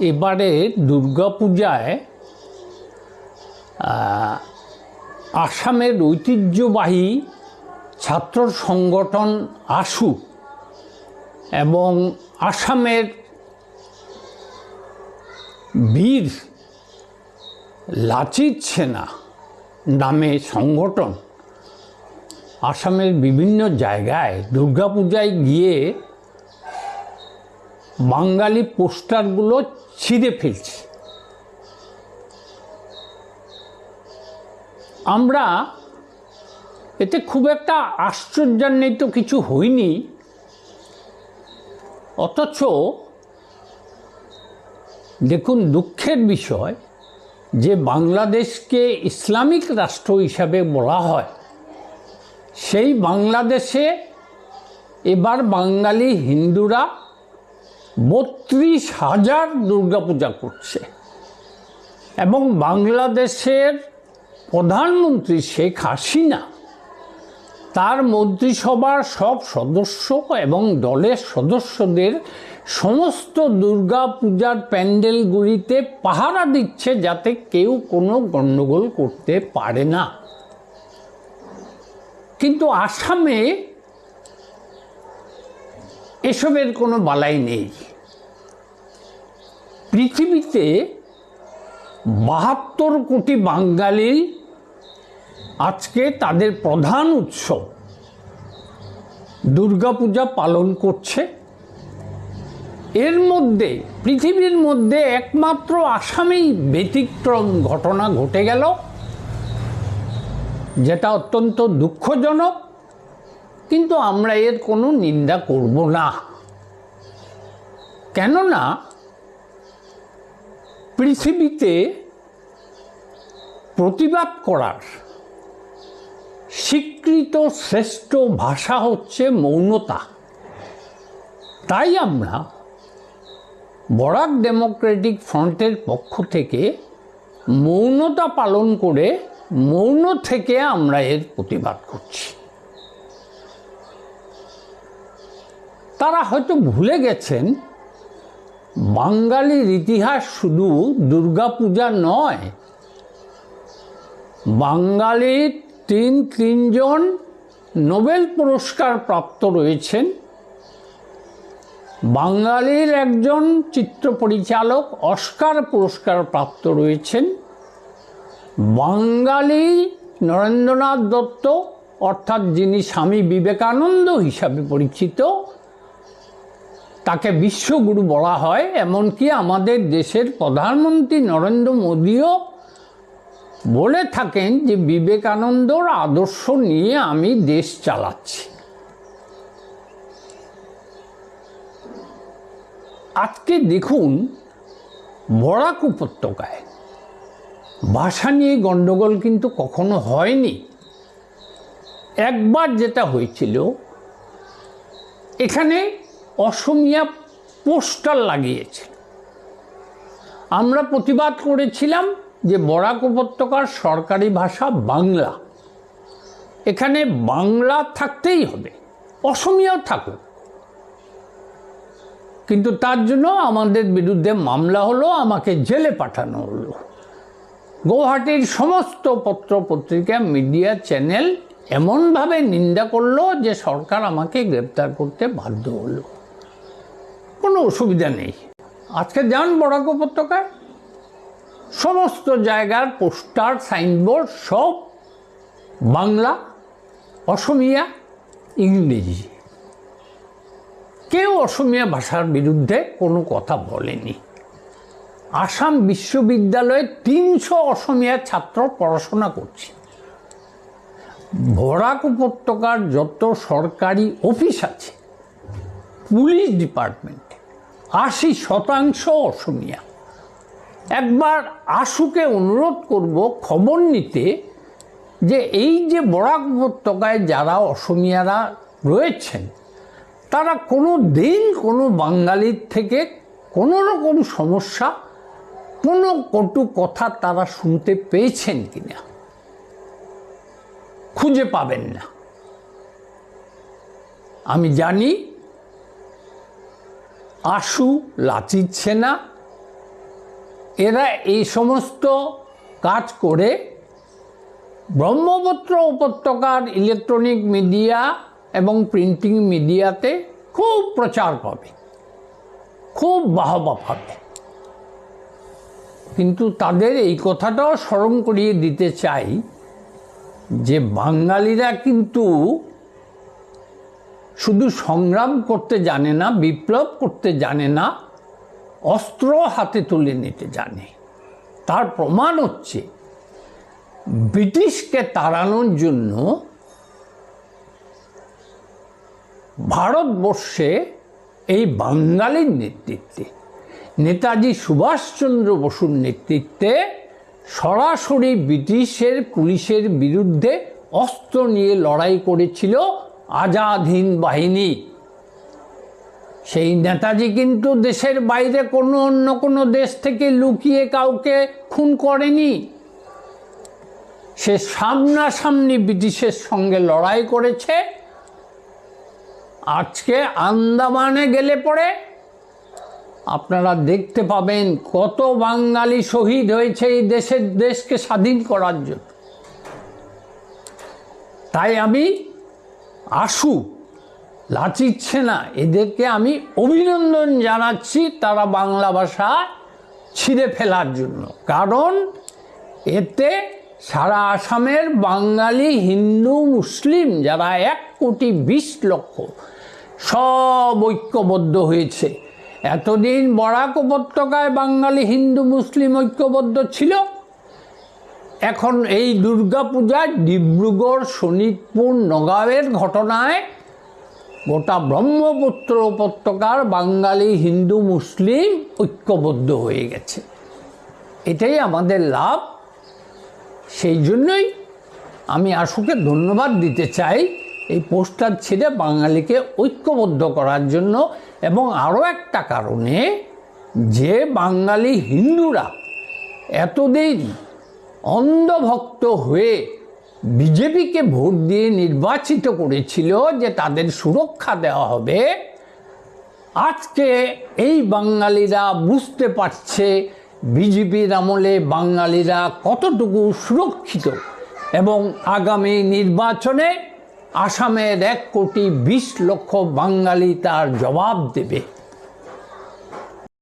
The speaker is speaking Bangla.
এবারে দুর্গাপূজায় আসামের ঐতিহ্যবাহী ছাত্র সংগঠন আশু এবং আসামের বীর লাচিত সেনা নামে সংগঠন আসামের বিভিন্ন জায়গায় দুর্গাপূজায় গিয়ে বাঙালি পোস্টারগুলো ছিঁড়ে ফেলছে। আমরা এতে খুব একটা আশ্চর্যান্বিত কিছু হইনি, অথচ দেখুন দুঃখের বিষয় যে বাংলাদেশকে ইসলামিক রাষ্ট্র হিসাবে বলা হয়, সেই বাংলাদেশে এবার বাঙালি হিন্দুরা বত্রিশ হাজার দুর্গাপূজা করছে। এবং বাংলাদেশের প্রধানমন্ত্রী শেখ হাসিনা, তার মন্ত্রিসভার সব সদস্য এবং দলের সদস্যদের সমস্ত দুর্গা পূজার প্যান্ডেলগুলিতে পাহারা দিচ্ছে যাতে কেউ কোনো গণ্ডগোল করতে পারে না। কিন্তু আসামে এসবের কোনো বালাই নেই। পৃথিবীতে বাহাত্তর কোটি বাঙালি আজকে তাদের প্রধান উৎসব দুর্গাপূজা পালন করছে। এর মধ্যে, পৃথিবীর মধ্যে একমাত্র আসামেই ব্যতিক্রম ঘটনা ঘটে গেল, যেটা অত্যন্ত দুঃখজনক, কিন্তু আমরা এর কোনো নিন্দা করব না। কেননা পৃথিবীতে প্রতিবাদ করার স্বীকৃত শ্রেষ্ঠ ভাষা হচ্ছে মৌনতা। তাই আমরা বরাক ডেমোক্রেটিক ফ্রন্টের পক্ষ থেকে মৌনতা পালন করে মৌন থেকে আমরা এর প্রতিবাদ করছি। তারা হয়তো ভুলে গেছেন বাঙালির ইতিহাস শুধু দুর্গাপূজা নয়, বাঙালির তিন, তিনজন নোবেল পুরস্কার প্রাপ্ত রয়েছেন। বাঙালির একজন চিত্র পরিচালক অস্কার পুরস্কার প্রাপ্ত রয়েছেন। বাঙালি নরেন্দ্রনাথ দত্ত, অর্থাৎ যিনি স্বামী বিবেকানন্দ হিসাবে পরিচিত তাকে বিশ্বগুরু বলা হয়, এমনকি আমাদের দেশের প্রধানমন্ত্রী নরেন্দ্র মোদীও বলে থাকেন যে বিবেকানন্দর আদর্শ নিয়ে আমি দেশ চালাচ্ছি। আজকে দেখুন বরাক উপত্যকায় ভাষা নিয়ে গণ্ডগোল কিন্তু কখনো হয়নি। একবার যেটা হয়েছিল, এখানে অসমিয়া পোস্টার লাগিয়েছিল আমরা প্রতিবাদ করেছিলাম যে বরাক উপত্যকার সরকারি ভাষা বাংলা। এখানে বাংলা থাকতেই হবে, অসমিয়াও থাকুক। কিন্তু তার জন্য আমাদের বিরুদ্ধে মামলা হলো, আমাকে জেলে পাঠানো হলো। গৌহাটির সমস্ত পত্র পত্রিকা মিডিয়া চ্যানেল এমনভাবে নিন্দা করল যে সরকার আমাকে গ্রেপ্তার করতে বাধ্য হলো। কোনো অসুবিধা নেই। আজকে যান বরাক উপত্যকায় সমস্ত জায়গার পোস্টার, সাইনবোর্ড সব বাংলা, অসমিয়া, ইংরেজি। কেউ অসমিয়া ভাষার বিরুদ্ধে কোনো কথা বলেনি। আসাম বিশ্ববিদ্যালয়ে তিনশো অসমিয়া ছাত্র পড়াশোনা করছে। বরাক উপত্যকার যত সরকারি অফিস আছে, পুলিশ ডিপার্টমেন্ট আশি শতাংশ অসমিয়া। একবার আশুকে অনুরোধ করব খবর নিতে যে এই যে বরাক উপত্যকায় যারা অসমিয়ারা রয়েছেন, তারা কোনো দিন কোনো বাঙালির থেকে কোনো রকম সমস্যা, কোনো কটু কথা তারা শুনতে পেয়েছেন কিনা, খুঁজে পাবেন না। আমি জানি আশু লাচিত সেনা এরা এই সমস্ত কাজ করে ব্রহ্মপুত্র উপত্যকার ইলেকট্রনিক মিডিয়া এবং প্রিন্টিং মিডিয়াতে খুব প্রচার পাবে, খুব বাহবা পাবে। কিন্তু তাদের এই কথাটাও স্মরণ করিয়ে দিতে চাই যে বাঙালিরা কিন্তু শুধু সংগ্রাম করতে জানে না, বিপ্লব করতে জানে না, অস্ত্র হাতে তুলে নিতে জানে। তার প্রমাণ হচ্ছে, ব্রিটিশকে তাড়ানোর জন্য ভারতবর্ষে এই বাঙালির নেতৃত্বে, নেতাজি সুভাষচন্দ্র বসুর নেতৃত্বে সরাসরি ব্রিটিশের পুলিশের বিরুদ্ধে অস্ত্র নিয়ে লড়াই করেছিল আজাদ হিন্দ বাহিনী। সেই নেতাজি কিন্তু দেশের বাইরে কোনো অন্য কোনো দেশ থেকে লুকিয়ে কাউকে খুন করেনি। সে সামনাসামনি ব্রিটিশের সঙ্গে লড়াই করেছে। আজকে আন্দামানে গেলে পরে আপনারা দেখতে পাবেন কত বাঙালি শহীদ হয়েছে এই দেশের দেশকে স্বাধীন করার জন্য। তাই আমি আসু লাচিচ্ছে না। এদেরকে আমি অভিনন্দন জানাচ্ছি তারা বাংলা ভাষা ছিঁড়ে ফেলার জন্য। কারণ এতে সারা আসামের বাঙালি, হিন্দু, মুসলিম যারা এক কোটি বিশ লক্ষ সব ঐক্যবদ্ধ হয়েছে। এতদিন বরাক উপত্যকায় বাঙালি, হিন্দু, মুসলিম ঐক্যবদ্ধ ছিল। এখন এই দুর্গাপূজায় ডিব্রুগড় শোনিতপুর নগাঁওয়ের ঘটনায় গোটা ব্রহ্মপুত্র উপত্যকার বাঙালি, হিন্দু, মুসলিম ঐক্যবদ্ধ হয়ে গেছে। এটাই আমাদের লাভ। সেই জন্যই আমি আশুকে ধন্যবাদ দিতে চাই এই পোস্টার ছেড়ে বাঙালিকে ঐক্যবদ্ধ করার জন্য। এবং আরও একটা কারণে যে বাঙালি হিন্দুরা এতদিন অন্ধভক্ত হয়ে বিজেপিকে ভোট দিয়ে নির্বাচিত করেছিল যে তাদের সুরক্ষা দেওয়া হবে, আজকে এই বাঙালিরা বুঝতে পারছে বিজেপির আমলে বাঙালিরা কতটুকু সুরক্ষিত এবং আগামী নির্বাচনে আসামের এক কোটি বিশ লক্ষ বাঙালি তার জবাব দেবে।